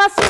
ます。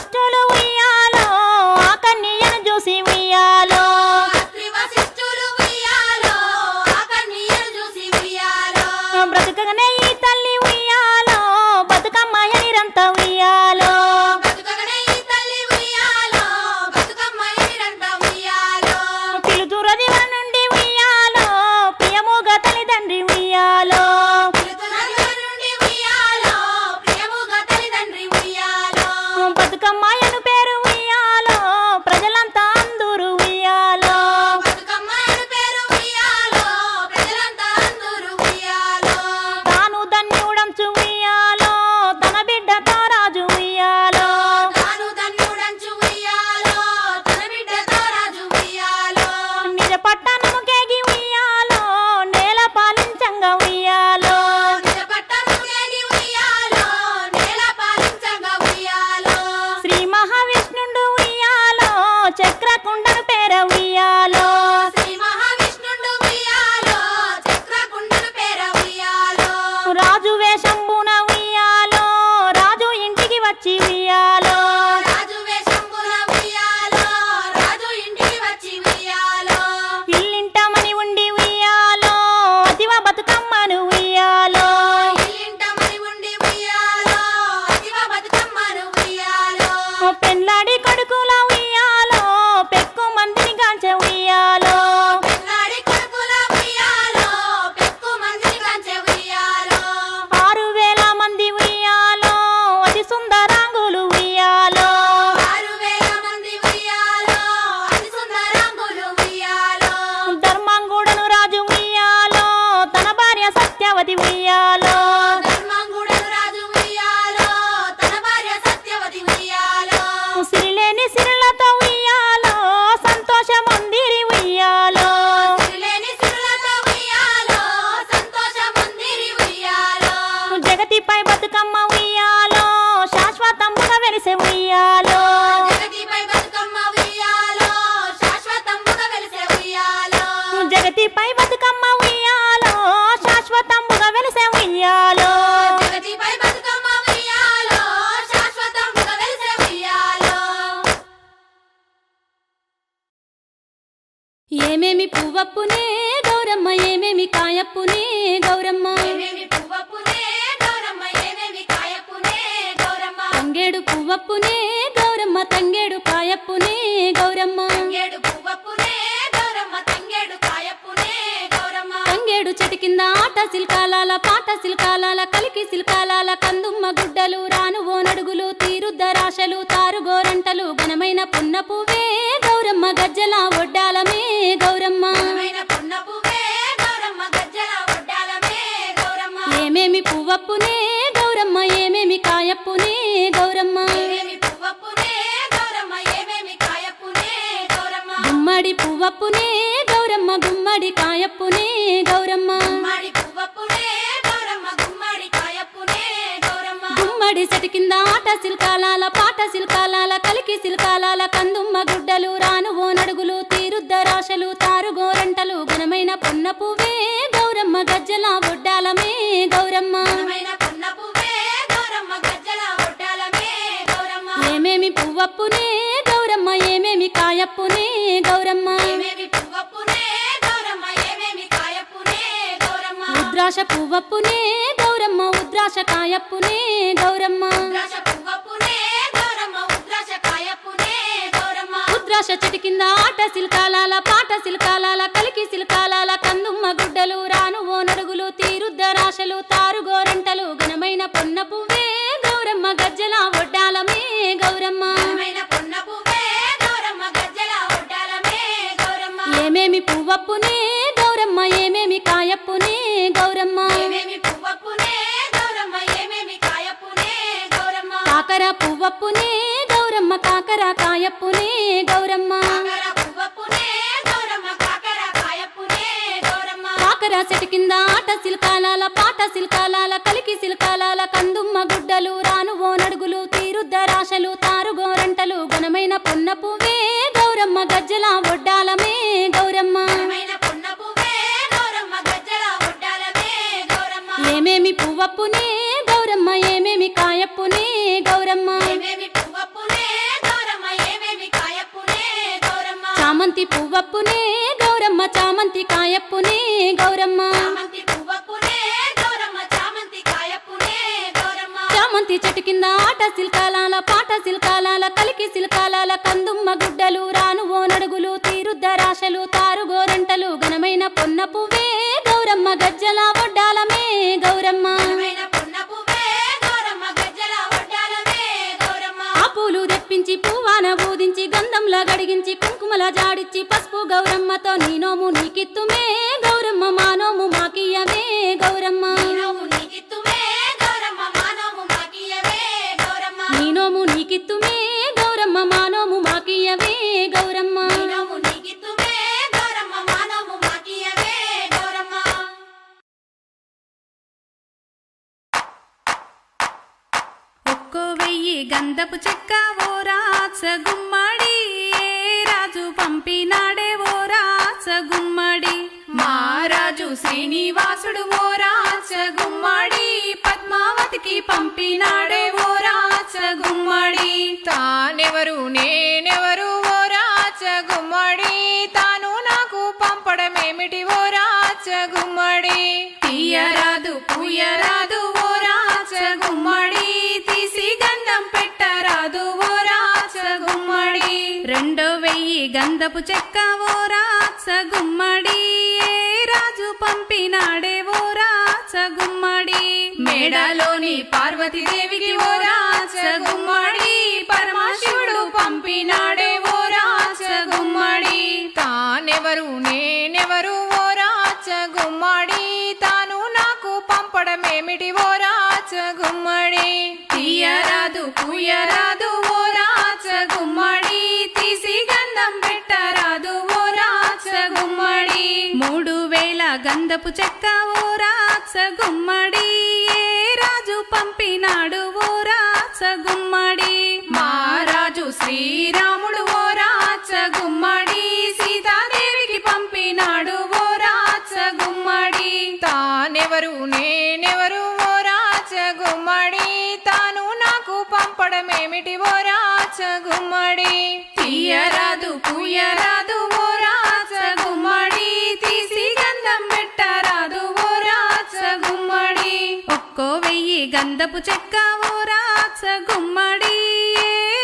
తంగేడు పువ్వప్పునే గౌరమ్మ తంగేడు కాయప్పునే గౌరమ్మ. తంగేడు పువ్వప్పునే గౌరమ్మ తంగేడు కాయప్పునే గౌరమ్మ. తంగేడు చెట్టు కింద ఆట సిల్కాలాల పాట సిల్కాలాల కలికి సిల్కాలాల కందుమ్మ గుడ్డలు రాను ఓనడుగులు తారుగోరంటలు గజ్జల ఒడ్డాలమే గౌరమ్మ. ఘనమైన పున్న పువ్వే గౌరమ్మ గజ్జల ఒడ్డాలమే గౌరమ్మ. ఏమేమి పువ్వప్పునే పువ్వప్పునే గౌరమ్మ గుమ్మడి కాయప్పునే గౌరమ్మ. గుమ్మడి చెట్టు కింద ఆట సిల్కాలాల పాట సిల్కాలాల కలికి సిల్కాలాల కందుమ్మ గుడ్డలు రాను ఓనడుగులు తీరుద్దరాశలు తారుగోరంటలు ఘనమైన పున్న పువ్వే గౌరమ్మ గజ్జల ఒడ్డాలమే గౌరమ్మ. ఘనమైన పున్న పువ్వే గౌరమ్మ గజ్జల ఒడ్డాలమే గౌరమ్మ. ఏమేమి పువ్వప్పునే ఉద్రాశ పువ్వప్పునే గౌరమ్మ. ఉద్రాశ కాయప్పునే గౌరమ్మ. ఉద్రాశ ఉద్రాశ చెట్టు కింద ఆట సిల్కాలాల కింద ఆట సిల్కాలాల పాట సిల్కాలాల కలికి సిల్కాలాల కందుమ్మ గుడ్డలు రాను ఓనడుగులు తీరుద్దరాశలు తారుగోరంటలు ఘనమైన పున్న పువ్వే గౌరమ్మ గజ్జల ఒడ్డాలమే గౌరమ్మ. ఘనమైన పున్న పువ్వే గౌరమ్మ గజ్జల ఒడ్డాలమే గౌరమ్మ. ఏమేమి పువ్వప్పునే గౌరమ్మ ఏమేమి కాయప్పునే గౌరమ్మ. ఏమేమి పువ్వప్పునే గౌరమ్మ ఏమేమి కాయప్పునే గౌరమ్మ. చామంతి పువ్వప్పునే గౌరమ్మ చామంతి కాయప్పునే ఆట సిల్కాలాల పాట సిల్కాలాల కలికి సిల్కాలాల కందుమ్మ గుడ్డలు రాను తీరుద్దరాశలు పువ్వే గౌరమ్మ గజ్జల ఒడ్డాలమే గౌరమ్మ. ఘనమైన పున్న పువ్వే గౌరమ్మ గజ్జల ఒడ్డాలమే గౌరమ్మ. ఆ పూలు తెప్పించి పువ్వాన బూదించి గంధంలా గడిగించి కుంకుమల జాడిచ్చి పసుపు గౌరమ్మతో నీ నోము నీకిత్తుమే గౌరమ్మ మా నోము మాకియ్యవే గౌరమ్మ. గంధపు ఓ రాచ గుమ్మడి రాజు పంపినాడే ఓ రాచ గుమ్మడి. మహారాజు శ్రీనివాసుడు ఓ రాచ గుమ్మడి పద్మావతికి పంపినాడే ఓ రాచ గుమ్మడి. తానెవరు నేనెవరు ఓ రాచ గుమ్మడి. తాను నాకు పంపడమేమిటి ఓ రాచ గుమ్మడి? తీయరాదు పూయరా గుర్రపు చెక్క ఓ రాచ గుమ్మడి. రాజు పంపినాడే ఓ రాచ గుమ్మడి. మేడలోని పార్వతీదేవికి ఓ రాచ గుమ్మడి. పరమశివుడు పంపినాడే ఓ రాచ గుమ్మడి. తానెవరు నేనెవరు ఓ రాచ గుమ్మడి. తాను నాకు పంపడమేమిటి ఓ రాచ గుమ్మడి. తీయరాదు పూయరాదు గంధపు చెక్క ఓ రాక్ష గుమ్మడి ఏ రాజు పంపినాడు ఓ రాక్ష గుమ్మడి. మహారాజు శ్రీరాముడు ఓ రాక్ష గుమ్మడి సీతాదేవికి పంపినాడు ఓ రాక్ష గుమ్మడి. తానెవరు నేనెవరు ఓ రాక్ష గుమ్మడి తాను నాకు పంపడమేమిటి ఓ రాక్ష గుమ్మడి. తీయరాదు పుయ్యరాదు ఓ గంధపు చెక్క ఓ రాచ గుమ్మడి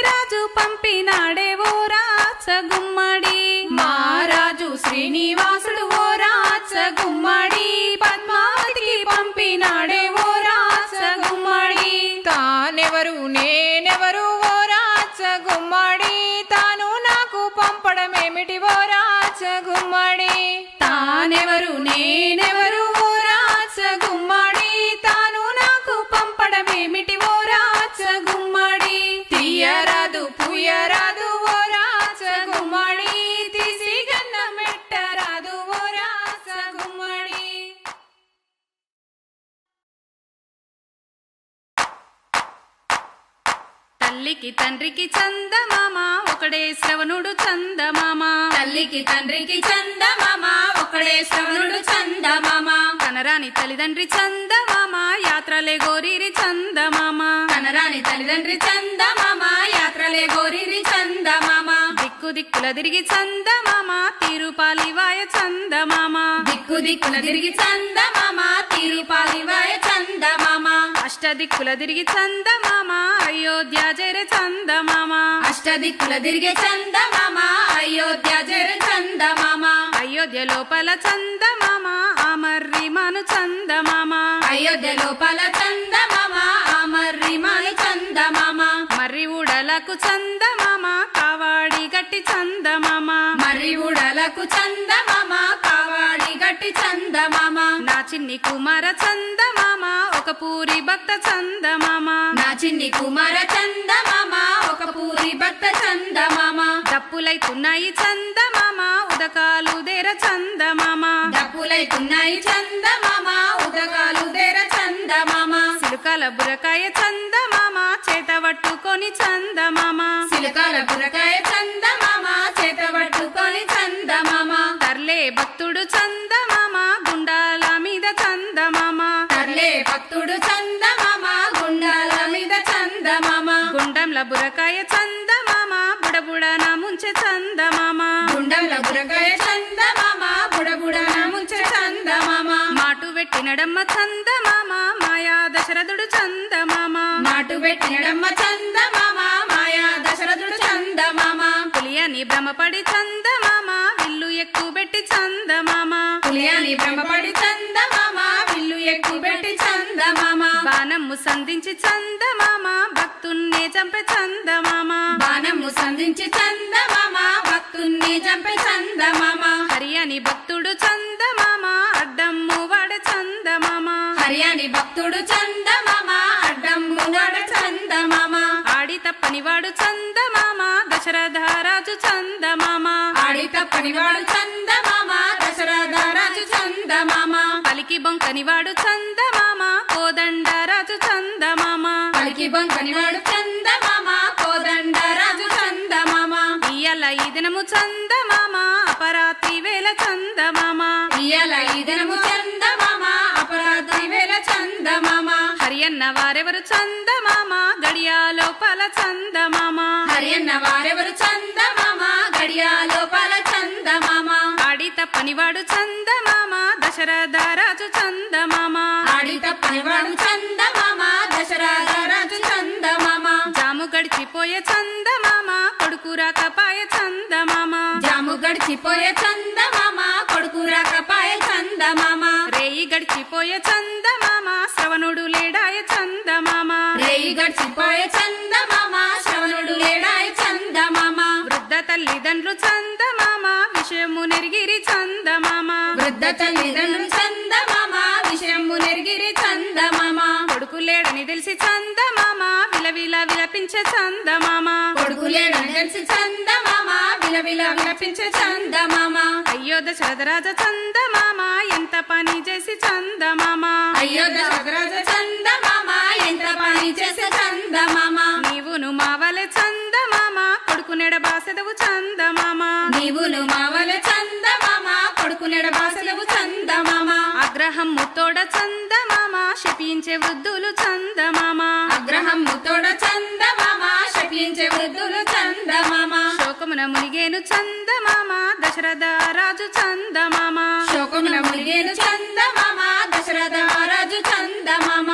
రాజు పంపినాడే ఓ రాచ గుమ్మడి. మహారాజు శ్రీనివాసుడు ఓ రాచ గుమ్మడి పద్మావతికి పంపినాడే ఓ రాచ గుమ్మడి. తానెవరు నేనెవరు ఓ రాచ గుమ్మడి. తాను నాకు పంపడమేమిటి ఓ రాచ గుమ్మడి? తానెవరు నేనెవరు పంపడమేమిటి ఓ రాచ గుమ్మడి? తీయరాదు పుయ్యరాదు ఓ రాచ గుమ్మడి. తీసి గన్నం పెట్టరాదు ఓ రాచ గుమ్మడి. తల్లికి తండ్రికి చందమామ ఒకడే శ్రవణుడు చందమామ. తల్లికి తండ్రికి చందమామ ఒకడే శ్రవణుడు చందమామ. కనరాని తల్లిదండ్రి చందమామ. యాత్రలే గోరీరి చందమామ. కనరాని తల్లిదండ్రి చందమామ యాత్రలే గోరిరి చందమామ. దిక్కు దిక్కుల తిరిగి చందమామ తిరుపాలివాయ చందమామ. దిక్కు దిక్కుల తిరిగి చందమామ తిరుపాలివాయ చందమామ. అష్టదిక్కుల తిరిగి చందమామ అయోధ్య జర చందమామ. అష్టదిక్కుల తిరిగే చందమామ అయోధ్య జర చందమామ. అయోధ్య లోపల చందమామ. మను చందమామ. అయోధ్య లోపల చందమామ అమర్రిమాను చందమామ. మర్రి ఉడలకు చందమామ కావాడి గట్టి చందమామ. మరి ఉడలకు చందమామ కావాడి గట్టి చందమామ. నా చిన్ని కుమార చందమామ ఒక పూరి భక్త చందమామ. నా చిన్ని కుమార చందమామ ఒక పూరి భక్త చందమామ. దప్పులైతున్నాయి చందమామ ఉదకాలు దేర చందమామ. డప్పులైతున్నాయి చందమామ ఉదగాలు దేర చందమామ. సిలుకల బురకాయ చందమామ చేత పట్టుకొని చందమామ. సిలకాల బురకాయ చందమామ చేత పట్టుకొని చందమామ. తర్లే భక్తుడు చందమామ గుండాల మీద చందమామ. తర్లే భక్తుడు చందమామ గుండాల మీద చందమామ. గుండంల బురకాయ పెట్టినడమ్మ చందమామ మాయా దశరథుడు చందమామ. మాటు పెట్టినడమ్మ చందమామ మాయా దశరథుడు చందమామ. పులియని భ్రమపడి చందమామ విల్లు ఎక్కువ పెట్టి చందమామ. పులియాని భ్రమపడి చందమామ విల్లు ఎక్కువ పెట్టి చందమామ. బాణమ్ము సంధించి చందమామ భక్తున్నే చంపే చందమామ. బాణము సంధించి చందమామ భక్తుణ్ణి చంపే చందమామ. హరియని భక్తుడు చందమామ చందమామ అడ్డమ్ము నడ చందమామ. ఆడి తప్పని వాడు చందమామ దశరథ రాజు చందమామ. ఆడి తప్పని చందమామ దశరథ చందమామ. పలికి బొంకనివాడు చందమామ కోదండరాజు చందమామ. పలికి బొంకనివాడు చందమామ కోదండరాజు చందమామ. ఇయ్యాల ఈ దినము చంద చందమామ గడియా లోపల చందమామ. హరియన్న వారెవరు చందమామ గడియా లోపల చందమామ. ఆడి తప్పని వాడు చందమామ దశరథ రాజు చందమామ. ఆడి తప్పని వాడు చందమామ దశరథ రాజు చందమామ. జాము గడిచిపోయే చందమామ కొడుకు రాకపాయ చందమామ. జాము గడిచిపోయే చందమామ కొడుకు రాకపాయ చందమామ. రేయి గడిచిపోయే చందమామ శ్రవణుడు రేయి గడిచిపోయే చందమామ శ్రవణుడు లేడాయ చందమామ. వృద్ధ తల్లిదండ్రులు చందమామ విషయము నెరిగిరి చందమామ. వృద్ధ తల్లిదండ్రులు చందమామ విషయము నెరిగిరి చందమామ. కొడుకు లేడని తెలిసి చందమామ విలవిల విలపించే చందమామ. కొడుకు లేడని తెలిసి చందమామ విలవిల విలపించే చందమామ. అయ్యో దశరథరాజ చందమామ ఎంత పని చేసి చందమామ. అయ్యో దశరథరాజ చందమామ. ఎంత పని చేసే చందమామ. నీవును మావలె చందమామ కొడుకు నెడబాసెదవు చందమామ. నీవును మావల చందమామ కొడుకు నెడబాసలవు చందమామ. అగ్రహము తోడ చందమామ శపించే వృద్ధులు చందమామ. అగ్రహము తోడ చందమామ శపించే వృద్ధులు చందమామ. శోకమున మునిగేను చందమామ దశరథ రాజు చందమామ. శోకమున మునిగేను చందమామ దశరథ రాజు చందమామ.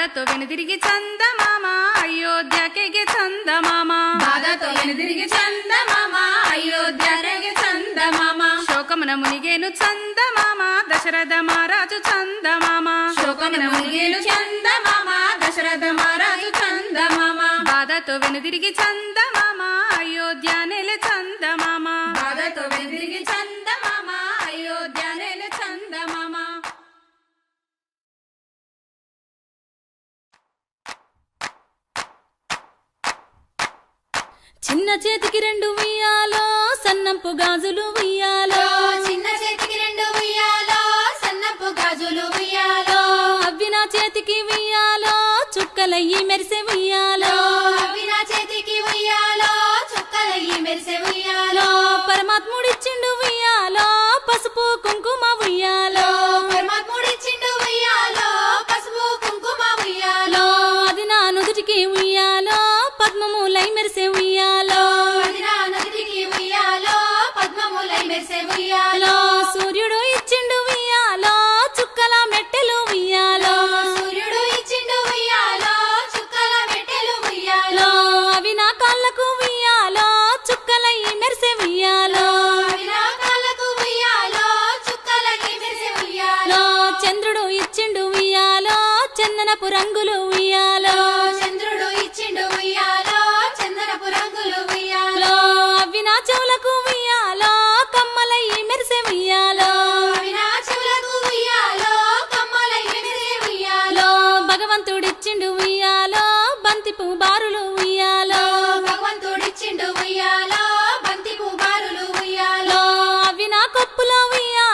బాధతో వెనుదిరిగి చందమామ అయోధ్యకెగే చందమామ. బాధతో వెనుదిరిగి చందమామ అయోధ్యకి చందమామ. శోకమున మునిగేను చందమామ దశరథ మహారాజు చందమామ. శోకమున మునిగేను చందమామ దశరథ మహారాజు చందమామ. బాధతో వెనుదిరిగి చందమామ. చిన్న చేతికి రెండు ఉయ్యాలో సన్నంపు గాజులు ఉయ్యాలో. చిన్న చేతికి రెండు ఉయ్యాలో సన్నపు గాజులు ఉయ్యాలో. అవ్వి నా చేతికి ఉయ్యాలో చుక్కలయ్యి మెరిసే ఉయ్యాలో. అవి నా చేతికి ఉయ్యాలో చుక్కలయ్యి మెరిసే ఉయ్యాలో. పరమాత్ముడిచ్చిండు ఉయ్యాలో పసుపు కుంకుమ ఉయ్యాలో. పరమాత్ముడిచ్చిండు ఉయ్యాలో పసుపు కుంకుమ ఉయ్యాలో. అది నా నుదుటికి ఉయ్యాలో పద్మములై మెరిసే ఉయ్యాలో. రంగులు ఉయ్యాలో. చంద్రుడు ఇచ్చిండు ఉయ్యాలో చందనపు రంగులు ఉయ్యాలో. అవి నా చెవులకు ఉయ్యాలో కమ్మలయ్యి మెరిసే ఉయ్యాలో. అవి నా చెవులకు ఉయ్యాలో కమ్మలై మెరిసే ఉయ్యాలో. భగవంతుడిచ్చిండు ఉయ్యాలో బంతిపు బారులు ఉయ్యాలో. భగవంతుడిచ్చిండు ఉయ్యాలో బంతి పువ్వారులు ఉయ్యాలో. అవి నా కొప్పులో ఉయ్యాలో.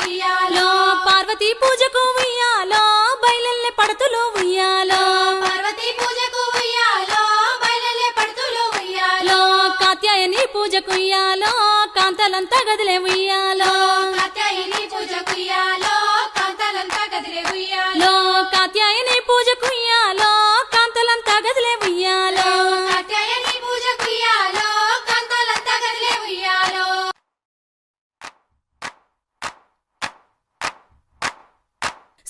ఉయ్యాలో పార్వతీ పూజకు ఉయ్యాలో బయలెల్లె పడతులు ఉయ్యాలో. పార్వతీ పూజకు ఉయ్యాలో బయలెల్లే పడుతులు ఉయ్యాలో. కాత్యాయని పూజకు ఉయ్యాలో కాంతలంతా గదిలే ఉయ్యాలో. కాత్యాయని పూజకు ఉయ్యాలో కాంతాలంతా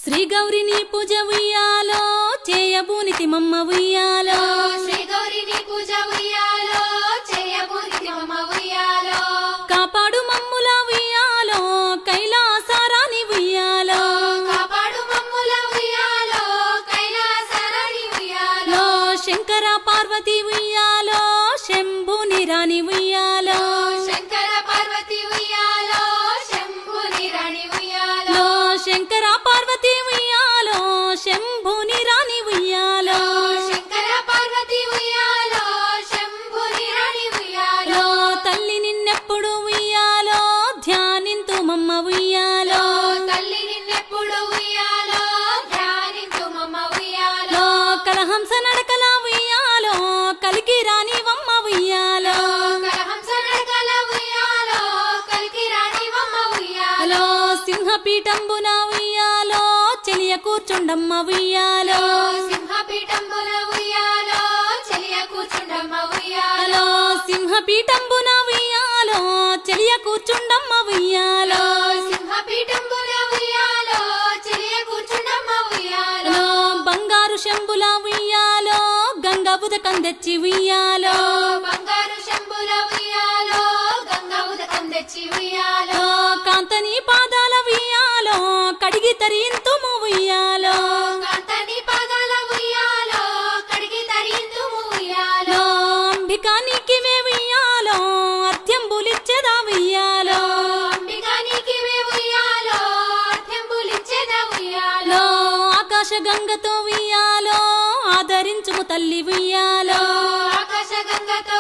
శ్రీ గౌరిని పూజ ఉయ్యాలో చేయబూనికి మమ్మ ఉయ్యాలో. శ్రీ గౌరిని పూజ ఉయ్యాలో సింహపీఠంబున ఉయ్యాలో చెలియ కూర్చుండమ్మ ఉయ్యాలో సింహపీఠంబున ఉయ్యాలో చెలియ కూర్చుండమ్మ ఉయ్యాలో సింహపీఠంబున ఉయ్యాలో చెలియ కూర్చుండమ్మ ఉయ్యాలో సింహపీఠంబున ఉయ్యాలో చెలియ కూర్చుండమ్మ ఉయ్యాలో బంగారు శంబుల ఉయ్యాలో గంగా ఉదకం తెచ్చి ఉయ్యాలో బంగారు శంబుల ఉయ్యాలో గంగా ఉదకం తెచ్చి ఉయ్యాలో కాంతని పాదాల వియాలో కడిగి తరింతు ఉయ్యాలో. కాంతని పాదాల ఉయ్యాలో కడిగి తరింతు ఉయ్యాలో. అంబికానికి వే ఉయ్యాలో అర్థం బులిచ్చేదా ఉయ్యాలో. అంబికానికి వే ఉయ్యాలో అర్థం బులిచ్చేదా ఉయ్యాలో. ఆకాశ గంగతో వియాలో ఆదరించుము తల్లి ఉయ్యాలో. ఆకాశ గంగతో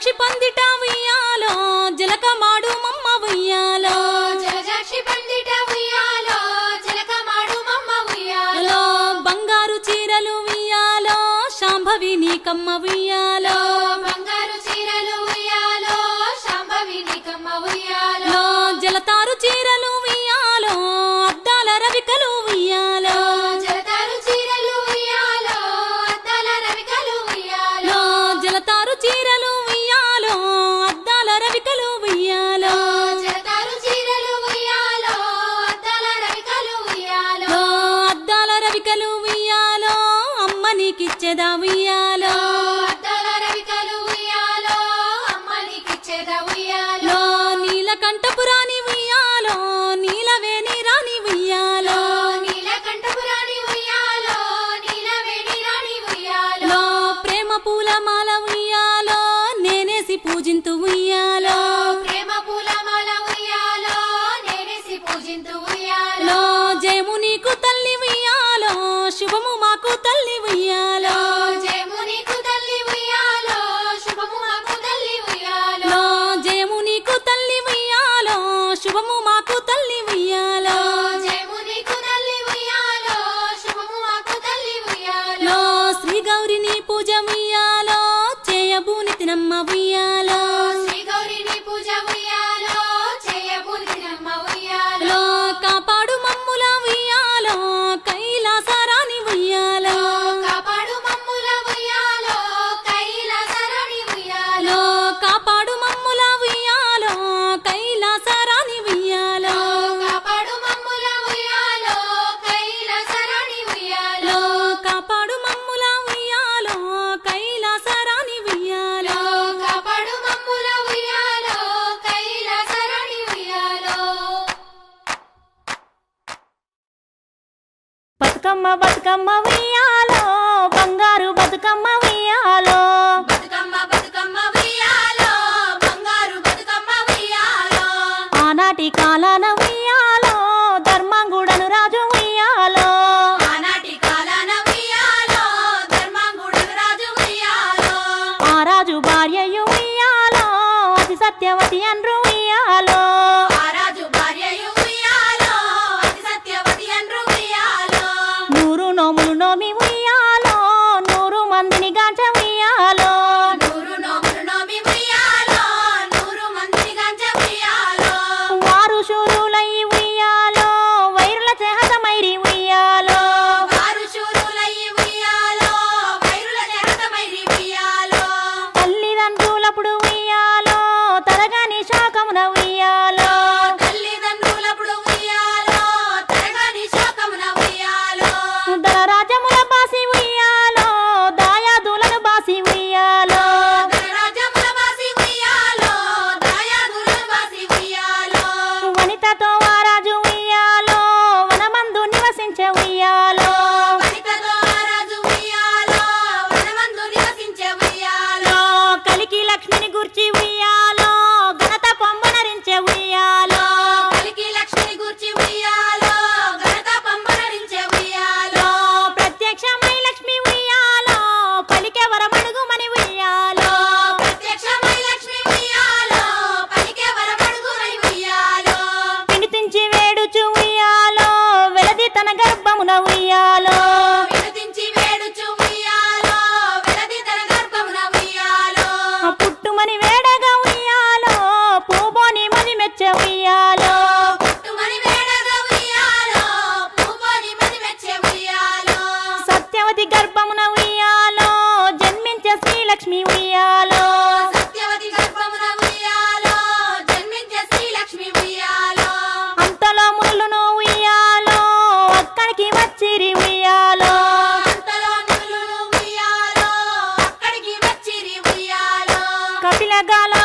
జలజాక్షి పందిట ఉయ్యాలో జలకమాడు మమ్మ ఉయ్యాలో జలజాక్షి పందిట ఉయ్యాలో జలకమాడు మమ్మ ఉయ్యాలో బంగారు చీరలు ఉయ్యాలో శాంభవి నీకమ్మ ఉయ్యాలో கம்மா filha gala